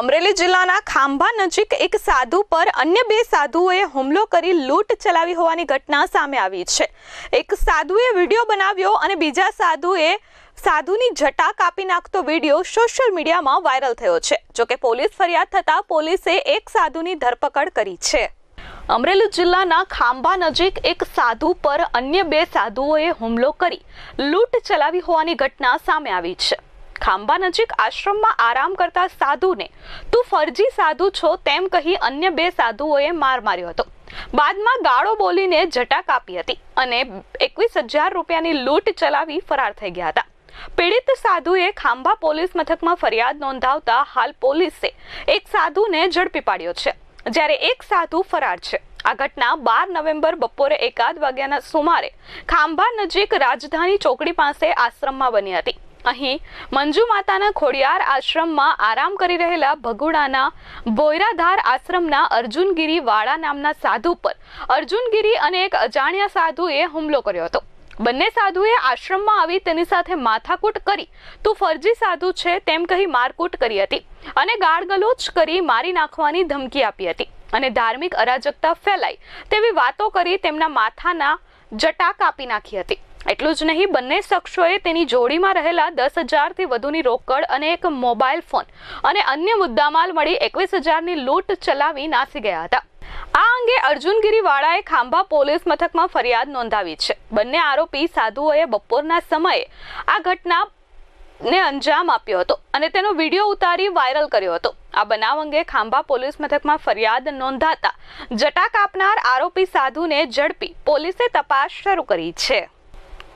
અમરેલી જિલ્લાના ખાંભા નજીક એક સાધુ પર અન્ય બે સાધુઓએ હુમલો કરી લૂંટ ચલાવી હોવાની ઘટના સામે આવી છે. એક સાધુએ વીડિયો બનાવ્યો અને બીજા સાધુએ સાધુની જટા કાપી નાખતો વીડિયો સોશિયલ મીડિયામાં વાયરલ થયો છે. જોકે પોલીસ ફરિયાદ થતાં પોલીસે એક સાધુની ધરપકડ કરી છે. અમરેલી જિલ્લાના ખાંભા નજીક એક સાધુ પર અન્ય બે સાધુઓએ હુમલો કરી લૂંટ ચલાવી હોવાની ઘટના સામે આવી છે. ખાંભા નજીક આશ્રમમાં આરામ કરતા સાધુને, તું ફરજી સાધુ છો તેમ કહી અન્ય બે સાધુઓએ માર માર્યો હતો. બાદમાં ગાળો બોલીને જટા કાપી હતી અને એકવીસ હજાર રૂપિયાની લૂંટ ચલાવી ફરાર થઈ ગયા હતા. પીડિત સાધુએ ખાંભા પોલીસ મથકમાં ફરિયાદ નોંધાવતા હાલ પોલીસે એક સાધુને ઝડપી પાડ્યો છે. જ્યારે એક સાધુ ફરાર છે. આ ઘટના બાર નવેમ્બર બપોરે એકાદ વાગ્યાના સુમારે ખાંભા નજીક રાજધાની ચોકડી પાસે આશ્રમમાં બની હતી. અહીં મંજુ માતાના ખોડિયાર આશ્રમમાં આરામ કરી રહેલા ભગુડાના બોયરાધાર આશ્રમના અર્જુનગીરી વાળા નામના સાધુ પર અર્જુનગીરી અને એક અજાણ્યા સાધુએ હુમલો કર્યો હતો. બંને સાધુએ આશ્રમમાં આવી તેની સાથે માથાકૂટ કરી તું ફરજી સાધુ છે તેમ કહી મારકૂટ કરી હતી અને ગાળગલોચ કરી મારી નાખવાની ધમકી આપી હતી અને ધાર્મિક અરાજકતા ફેલાય તેવી વાતો કરી તેમના માથાના જટા કાપી નાખી હતી. એટલું જ નહીં, બંને શખ્સોએ તેની જોડીમાં રહેલા દસ હજારથી વધુની રોકડ અને એક મોબાઈલ ફોન અને અન્ય મુદ્દામાલ મળી એકવીસ હજારની લૂંટ ચલાવી નાસી ગયા હતા. આ અંગે અર્જુનગીરીવાળાએ ખાંભા પોલીસ મથકમાં ફરિયાદ નોંધાવી છે. બંને આરોપી સાધુઓએ બપોરના સમયે આ ઘટના ને અંજામ આપ્યો હતો અને તેનો વીડિયો ઉતારી વાયરલ કર્યો હતો. આ બનાવ અંગે ખાંભા પોલીસ મથકમાં ફરિયાદ નોંધાતા જટા કાપનાર આરોપી સાધુને ઝડપી પોલીસે તપાસ શરૂ કરી છે.